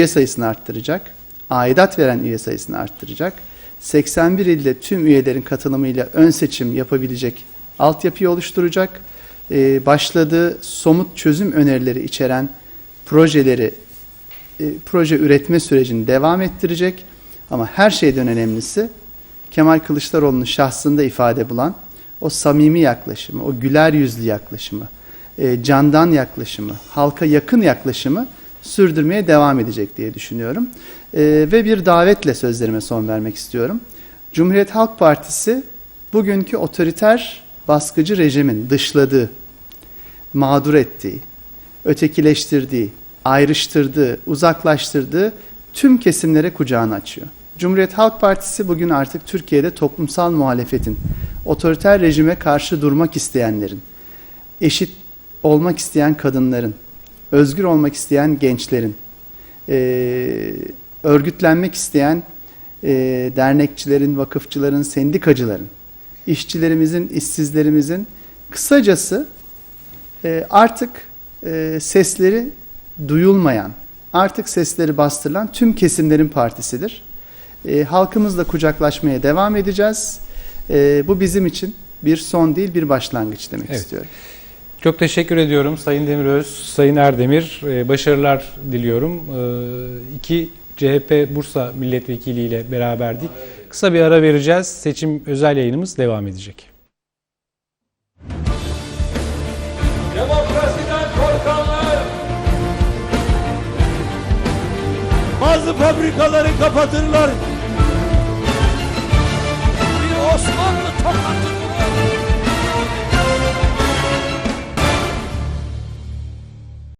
üye sayısını arttıracak, aidat veren üye sayısını arttıracak, 81 ilde tüm üyelerin katılımıyla ön seçim yapabilecek altyapıyı oluşturacak, Ee, başladığı somut çözüm önerileri içeren projeleri, e, proje üretme sürecini devam ettirecek. Ama her şeyden önemlisi Kemal Kılıçdaroğlu'nun şahsında ifade bulan o samimi yaklaşımı, o güler yüzlü yaklaşımı, e, candan yaklaşımı, halka yakın yaklaşımı sürdürmeye devam edecek diye düşünüyorum. E, ve bir davetle sözlerime son vermek istiyorum. Cumhuriyet Halk Partisi bugünkü otoriter baskıcı rejimin dışladığı, mağdur ettiği, ötekileştirdiği, ayrıştırdığı, uzaklaştırdığı tüm kesimlere kucağını açıyor. Cumhuriyet Halk Partisi bugün artık Türkiye'de toplumsal muhalefetin, otoriter rejime karşı durmak isteyenlerin, eşit olmak isteyen kadınların, özgür olmak isteyen gençlerin, eee, örgütlenmek isteyen eee, dernekçilerin, vakıfçıların, sendikacıların, işçilerimizin, işsizlerimizin kısacası e, artık e, sesleri duyulmayan, artık sesleri bastırılan tüm kesimlerin partisidir. E, halkımızla kucaklaşmaya devam edeceğiz. E, bu bizim için bir son değil bir başlangıç demek Evet. istiyorum. Çok teşekkür ediyorum Sayın Demiröz, Sayın Erdemir. Ee, Başarılar diliyorum. Ee, İki CHP Bursa Milletvekili ile beraberdik. Kısa bir ara vereceğiz. Seçim özel yayınımız devam edecek. Demokrasiden korkanlar bazı fabrikaları kapatırlar. Bir Osmanlı tokatını